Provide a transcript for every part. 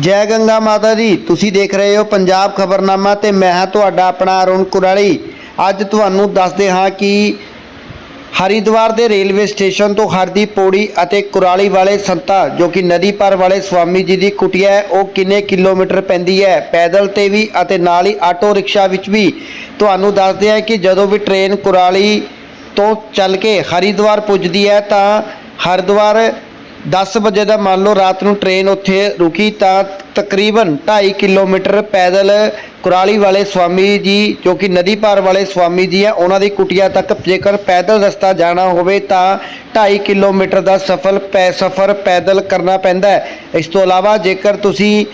ਜੈ ਗੰਗਾ ਮਾਤਾ ਦੀ ਤੁਸੀਂ ਦੇਖ ਰਹੇ ਹੋ ਪੰਜਾਬ ਖਬਰਨਾਮਾ ਤੇ ਮੈਂ ਹਾਂ ਤੁਹਾਡਾ ਆਪਣਾ ਅਰੁਣ ਕੁਰਾਲੀ। ਅੱਜ ਤੁਹਾਨੂੰ ਦੱਸਦੇ ਹਾਂ ਕਿ ਹਰਿਦੁਆਰ ਦੇ ਰੇਲਵੇ ਸਟੇਸ਼ਨ ਤੋਂ ਹਰਦੀ ਪੌੜੀ ਅਤੇ ਕੁਰਾਲੀ ਵਾਲੇ ਸੰਤਾ, ਜੋ ਕਿ ਨਦੀ ਪਰ ਵਾਲੇ ਸਵਾਮੀ ਜੀ ਦੀ ਕੁਟੀਆ ਹੈ, ਉਹ ਕਿੰਨੇ ਕਿਲੋਮੀਟਰ ਪੈਂਦੀ ਹੈ? ਪੈਦਲ ਤੇ ਵੀ ਅਤੇ ਨਾਲ ਹੀ ਆਟੋ ਰਿਕਸ਼ਾ ਵਿੱਚ ਵੀ। ਤੁਹਾਨੂੰ ਦੱਸਦੇ ਹਾਂ ਕਿ ਜਦੋਂ ਵੀ ਟ੍ਰੇਨ ਕੁਰਾਲੀ ਤੋਂ ਚੱਲ ਕੇ ਹਰਿਦੁਆਰ ਪੁੱਜਦੀ ਹੈ, ਤਾਂ ਹਰਿਦੁਆਰ 10 ਵਜੇ ਦਾ ਮੰਨ ਲਓ ਰਾਤ ਨੂੰ ਟ੍ਰੇਨ ਉੱਥੇ ਰੁਕੀ ਤਾਂ ਤਕਰੀਬਨ 2.5 ਕਿਲੋਮੀਟਰ ਪੈਦਲ ਕੁਰਾਲੀ ਵਾਲੇ ਸਵਾਮੀ ਜੀ, ਜੋ ਕਿ ਨਦੀ ਪਾਰ ਵਾਲੇ ਸਵਾਮੀ ਜੀ ਆ, ਉਹਨਾਂ ਦੀ ਕੁਟੀਆ ਤੱਕ ਜੇਕਰ ਪੈਦਲ ਰਸਤਾ ਜਾਣਾ ਹੋਵੇ ਤਾਂ 2.5 ਕਿਲੋਮੀਟਰ ਦਾ ਸਫਲ ਪੈ, ਸਫ਼ਰ ਪੈਦਲ ਕਰਨਾ ਪੈਂਦਾ ਹੈ। ਇਸ ਤੋਂ ਇਲਾਵਾ ਜੇਕਰ ਤੁਸੀਂ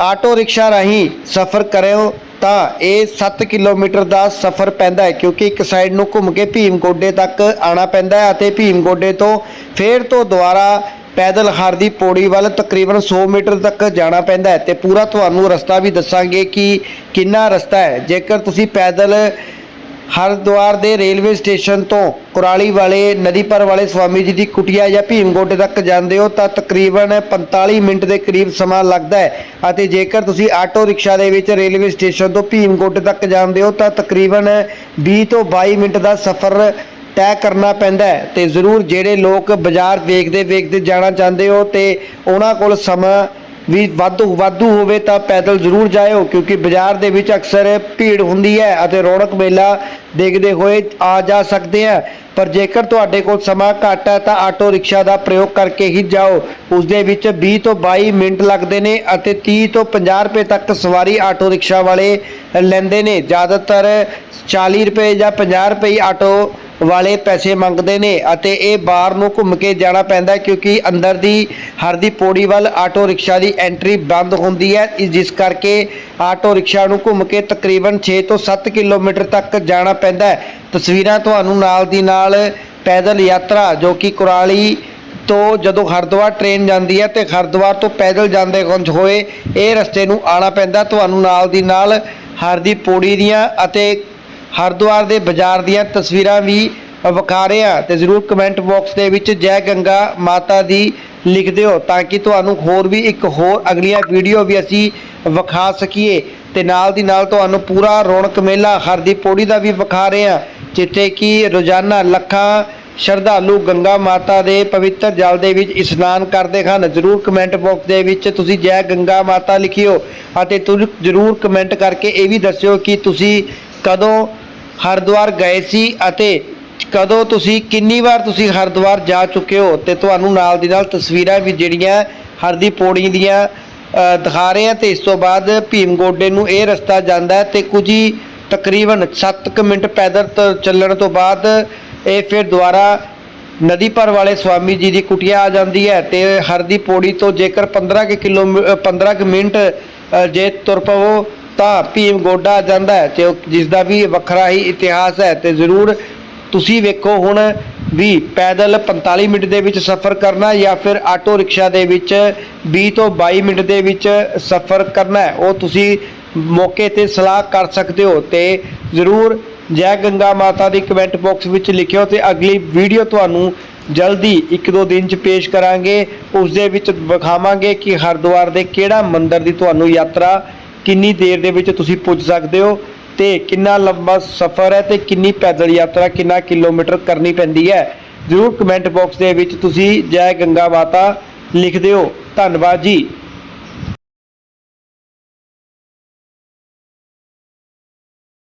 ਆਟੋ ਰਿਕਸ਼ਾ ਰਾਹੀਂ ਸਫ਼ਰ ਕਰਿਓ ਤਾਂ ਇਹ 7 ਕਿਲੋਮੀਟਰ ਦਾ ਸਫ਼ਰ ਪੈਂਦਾ ਹੈ, ਕਿਉਂਕਿ ਇੱਕ ਸਾਈਡ ਨੂੰ ਘੁੰਮ ਕੇ ਭੀਮ ਗੋਡੇ ਤੱਕ ਆਣਾ ਪੈਂਦਾ ਹੈ ਅਤੇ ਭੀਮਗੋਡੇ ਤੋਂ ਫੇਰ ਤੋਂ ਦੁਬਾਰਾ ਪੈਦਲ ਹਰਦੀ ਪੌੜੀ ਵੱਲ ਤਕਰੀਬਨ 100 ਮੀਟਰ ਤੱਕ ਜਾਣਾ ਪੈਂਦਾ ਹੈ। ਤੇ ਪੂਰਾ ਤੁਹਾਨੂੰ ਰਸਤਾ ਵੀ ਦੱਸਾਂਗੇ ਕਿ ਕਿੰਨਾ ਰਸਤਾ ਹੈ। ਜੇਕਰ ਤੁਸੀਂ ਪੈਦਲ ਹਰਿਦੁਆਰ ਦੇ ਰੇਲਵੇ ਸਟੇਸ਼ਨ ਤੋਂ ਕੁਰਾਲੀ ਵਾਲੇ, ਨਦੀ ਪਰ ਵਾਲੇ ਸਵਾਮੀ ਜੀ ਦੀ ਕੁਟੀਆ ਜਾਂ ਭੀਮਗੋਡੇ ਤੱਕ ਜਾਂਦੇ ਹੋ ਤਾਂ ਤਕਰੀਬਨ 45 ਮਿੰਟ ਦੇ ਕਰੀਬ ਸਮਾਂ ਲੱਗਦਾ ਹੈ ਅਤੇ ਜੇਕਰ ਤੁਸੀਂ ਆਟੋ ਰਿਕਸ਼ਾ ਦੇ ਵਿੱਚ ਰੇਲਵੇ ਸਟੇਸ਼ਨ ਤੋਂ ਭੀਮਗੋਡੇ ਤੱਕ ਜਾਂਦੇ ਹੋ ਤਾਂ ਤਕਰੀਬਨ 20 ਤੋਂ 22 ਮਿੰਟ ਦਾ ਸਫ਼ਰ ਤੈਅ ਕਰਨਾ ਪੈਂਦਾ ਹੈ ਤੇ ਜ਼ਰੂਰ ਜਿਹੜੇ ਲੋਕ ਬਾਜ਼ਾਰ ਵੇਖਦੇ ਵੇਖਦੇ ਜਾਣਾ ਚਾਹੁੰਦੇ ਹੋ ਤੇ ਉਹਨਾਂ ਕੋਲ ਸਮਾਂ ਵੀ ਵਾਧੂ ਵਾਧੂ ਹੋਵੇ ਤਾਂ ਪੈਦਲ ਜ਼ਰੂਰ ਜਾਇਓ, ਕਿਉਂਕਿ ਬਾਜ਼ਾਰ ਦੇ ਵਿੱਚ ਅਕਸਰ ਭੀੜ ਹੁੰਦੀ ਹੈ ਅਤੇ ਰੌਣਕ ਮੇਲਾ ਦੇਖਦੇ ਹੋਏ ਆ ਜਾ ਸਕਦੇ ਆ। ਪਰ ਜੇਕਰ ਤੁਹਾਡੇ ਕੋਲ ਸਮਾਂ ਘੱਟ ਹੈ ਤਾਂ ਆਟੋ ਰਿਕਸ਼ਾ ਦਾ ਪ੍ਰਯੋਗ ਕਰਕੇ ਹੀ ਜਾਓ। ਉਸ ਦੇ ਵਿੱਚ 20 ਤੋਂ 22 ਮਿੰਟ ਲੱਗਦੇ ਨੇ ਅਤੇ 30 ਤੋਂ 50 ਰੁਪਏ ਤੱਕ ਸਵਾਰੀ ਆਟੋ ਰਿਕਸ਼ਾ ਵਾਲੇ ਲੈਂਦੇ ਨੇ। ਜ਼ਿਆਦਾਤਰ 40 ਰੁਪਏ ਜਾਂ 50 ਰੁਪਏ ਆਟੋ ਵਾਲੇ ਪੈਸੇ ਮੰਗਦੇ ਨੇ ਅਤੇ ਇਹ ਬਾਹਰ ਨੂੰ ਘੁੰਮ ਕੇ ਜਾਣਾ ਪੈਂਦਾ ਕਿਉਂਕਿ ਅੰਦਰ ਦੀ ਹਰਦੀ ਪੌੜੀ ਵੱਲ ਆਟੋ ਰਿਕਸ਼ਾ ਦੀ ਐਂਟਰੀ ਬੰਦ ਹੁੰਦੀ ਹੈ। ਇਸ- ਜਿਸ ਕਰਕੇ ਆਟੋ ਰਿਕਸ਼ਾ ਨੂੰ ਘੁੰਮ ਕੇ ਤਕਰੀਬਨ 6 ਤੋਂ 7 ਕਿਲੋਮੀਟਰ ਤੱਕ ਜਾਣਾ ਪੈਂਦਾ ਤਸਵੀਰਾਂ ਤੁਹਾਨੂੰ ਨਾਲ ਦੀ ਨਾਲ ਪੈਦਲ ਯਾਤਰਾ ਜੋ ਕਿ ਕੁਰਾਲੀ ਤੋਂ ਜਦੋਂ ਹਰਿਦੁਆਰ ਟ੍ਰੇਨ ਜਾਂਦੀ ਹੈ ਤੇ ਹਰਿਦੁਆਰ ਤੋਂ ਪੈਦਲ ਜਾਂਦੇ ਗੁੰਜ ਹੋਏ, ਇਹ ਰਸਤੇ ਨੂੰ ਆਣਾ ਪੈਂਦਾ। ਤੁਹਾਨੂੰ ਨਾਲ ਦੀ ਨਾਲ ਹਰਦੀ ਪੌੜੀ ਦੀਆਂ ਅਤੇ ਹਰਿਦੁਆਰ ਦੇ ਬਾਜ਼ਾਰ ਦੀਆਂ ਤਸਵੀਰਾਂ ਵੀ ਵਿਖਾ ਰਹੇ ਹਾਂ ਤੇ ਜ਼ਰੂਰ ਕਮੈਂਟ ਬਾਕਸ ਦੇ ਵਿੱਚ ਜੈ ਗੰਗਾ ਮਾਤਾ ਦੀ ਲਿਖ ਦਿਓ ਤਾਂ ਕਿ ਤੁਹਾਨੂੰ ਹੋਰ ਵੀ ਇੱਕ ਹੋਰ ਅਗਲੀਆਂ ਵੀਡੀਓ ਵੀ ਅਸੀਂ ਵਿਖਾ ਸਕੀਏ ਤੇ ਨਾਲ ਦੀ ਨਾਲ ਤੁਹਾਨੂੰ ਪੂਰਾ ਰੌਣਕ ਮੇਲਾ ਹਰਦੀ ਪੌੜੀ ਦਾ ਵੀ ਵਿਖਾ ਰਹੇ ਹਾਂ, ਜਿੱਥੇ ਕਿ ਰੋਜ਼ਾਨਾ ਲੱਖਾਂ ਸ਼ਰਧਾਲੂ ਗੰਗਾ ਮਾਤਾ ਦੇ ਪਵਿੱਤਰ ਜਲ ਦੇ ਵਿੱਚ ਇਸ਼ਨਾਨ ਕਰਦੇ ਹਨ। ਜ਼ਰੂਰ ਕਮੈਂਟ ਬਾਕਸ ਦੇ ਵਿੱਚ ਤੁਸੀਂ ਜੈ ਗੰਗਾ ਮਾਤਾ ਲਿਖਿਓ ਅਤੇ ਤੁਸੀਂ ਜ਼ਰੂਰ ਕਮੈਂਟ ਕਰਕੇ ਇਹ ਵੀ ਦੱਸਿਓ ਕਿ ਤੁਸੀਂ ਕਦੋਂ ਹਰਿਦੁਆਰ ਗਏ ਸੀ ਅਤੇ ਕਦੋਂ ਤੁਸੀਂ, ਕਿੰਨੀ ਵਾਰ ਤੁਸੀਂ ਹਰਿਦੁਆਰ ਜਾ ਚੁੱਕੇ ਹੋ ਤੇ ਤੁਹਾਨੂੰ ਨਾਲ ਦੀ ਨਾਲ ਤਸਵੀਰਾਂ ਵੀ ਜਿਹੜੀਆਂ ਹਰਦੀ ਪੌੜੀ ਦੀਆਂ ਦਿਖਾ ਰਹੇ ਆ ਤੇ ਇਸ ਤੋਂ ਬਾਅਦ ਭੀਮ ਗੋਡੇ ਨੂੰ ਇਹ ਰਸਤਾ ਜਾਂਦਾ ਹੈ ਤੇ ਕੁਝ ਹੀ ਤਕਰੀਬਨ 7 ਮਿੰਟ ਪੈਦਲ ਤ- ਚੱਲਣ ਤੋਂ ਬਾਅਦ ਇਹ ਫਿਰ ਦੁਬਾਰਾ ਨਦੀ ਪਰ ਵਾਲੇ ਸਵਾਮੀ ਜੀ ਦੀ ਕੁਟੀਆ ਆ ਜਾਂਦੀ ਹੈ ਤੇ ਹਰਦੀ ਪੌੜੀ ਤੋਂ ਜੇਕਰ 15 ਕਿ ਕਿਲੋ 15 ਕਿ ਮਿੰਟ ਜੇ ਤੁਰ ਪਵੋ ਤਾਂ ਭੀਮ ਗੋਡਾ ਜਾਂਦਾ ਹੈ ਤੇ ਜਿਸ ਦਾ ਵੀ ਵੱਖਰਾ ਹੀ ਇਤਿਹਾਸ ਹੈ ਤੇ ਜ਼ਰੂਰ ਤੁਸੀਂ ਵੇਖੋ ਹੁਣ ਵੀ ਪੈਦਲ 45 ਮਿੰਟ ਦੇ ਵਿੱਚ ਸਫ਼ਰ ਕਰਨਾ ਜਾਂ ਫਿਰ ਆਟੋ ਰਿਕਸ਼ਾ ਦੇ ਵਿੱਚ 20 ਤੋਂ 22 ਮਿੰਟ ਦੇ ਵਿੱਚ ਸਫ਼ਰ ਕਰਨਾ ਹੈ। ਉਹ ਤੁਸੀਂ ਮੌਕੇ ਤੇ ਸਲਾਹ ਕਰ ਸਕਦੇ ਹੋ ਤੇ ਜ਼ਰੂਰ ਜੈ ਗੰਗਾ ਮਾਤਾ ਦੀ ਕਮੈਂਟ ਬਾਕਸ ਵਿੱਚ ਲਿਖਿਓ ਤੇ ਅਗਲੀ ਵੀਡੀਓ ਤੁਹਾਨੂੰ ਜਲਦੀ ਇੱਕ ਦੋ ਦਿਨ ਚ ਪੇਸ਼ ਕਰਾਂਗੇ। ਉਸ ਦੇ ਵਿੱਚ ਵਿਖਾਵਾਂਗੇ ਕਿ ਹਰਿਦੁਆਰ ਦੇ ਕਿਹੜਾ ਮੰਦਿਰ ਦੀ ਤੁਹਾਨੂੰ ਯਾਤਰਾ ਕਿੰਨੀ ਦੇਰ ਦੇ ਵਿੱਚ ਤੁਸੀਂ ਪੁੱਜ ਸਕਦੇ ਹੋ ਤੇ ਕਿੰਨਾ ਲੰਬਾ ਸਫ਼ਰ ਹੈ ਤੇ ਕਿੰਨੀ ਪੈਦਲ ਯਾਤਰਾ, ਕਿੰਨਾ ਕਿਲੋਮੀਟਰ ਕਰਨੀ ਪੈਂਦੀ ਹੈ, ਜ਼ਰੂਰ ਕਮੈਂਟ ਬਾਕਸ ਦੇ ਵਿੱਚ ਤੁਸੀਂ ਜੈ ਗੰਗਾ ਮਾਤਾ ਲਿਖ ਦਿਓ ਧੰਨਵਾਦ ਜੀ।